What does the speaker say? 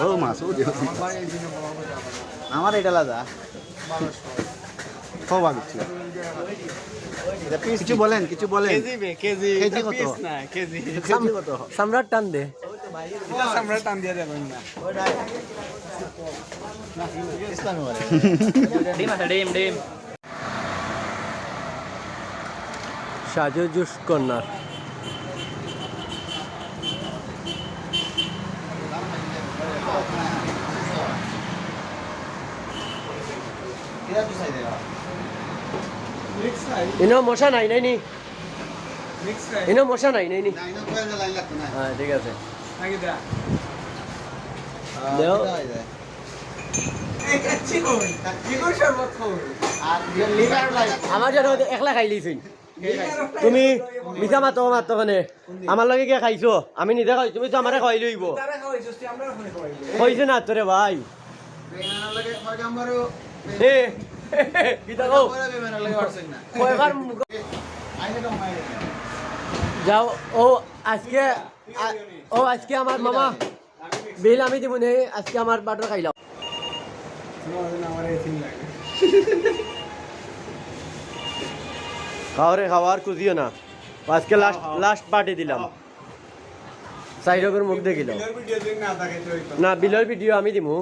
ও মাছ ও আমার এটা আলাদা সব আগে কিছু বলেন কিছু বলেন। KG KG. কেজি কত? পিস না কেজি। কেজি কত? সম্রাট টান দে। আমরা টান দিয়ে দেবেন না ডিম ডিম ডিম সাজু জুস কর্নার ইনো মশা নাই নাই নি ইনো মশা নাই নাই না হ্যাঁ ঠিক আছে লিভার লাইন আমার জন্য একলা খাই লিছিন তুমি মিঠা মাতো মাতো মানে। আমার লগে কে খাইছো? আমি নিজে খাই তুমি তো আমারে খাই লইব কইছে না তোরে ভাই। যাও ও আজকে ও আজকে আমার মামা। বিল আমি দিব নে আজকে আমার বাটার খাইলাম সিন লাগে খাওয়ারে খাওয়ার খুঁজিও না। আজকে লাস্ট লাস্ট পার্টি দিলাম। সাইডকের মুখ দেখিল। না বিলের ভিডিও আমি দিমু।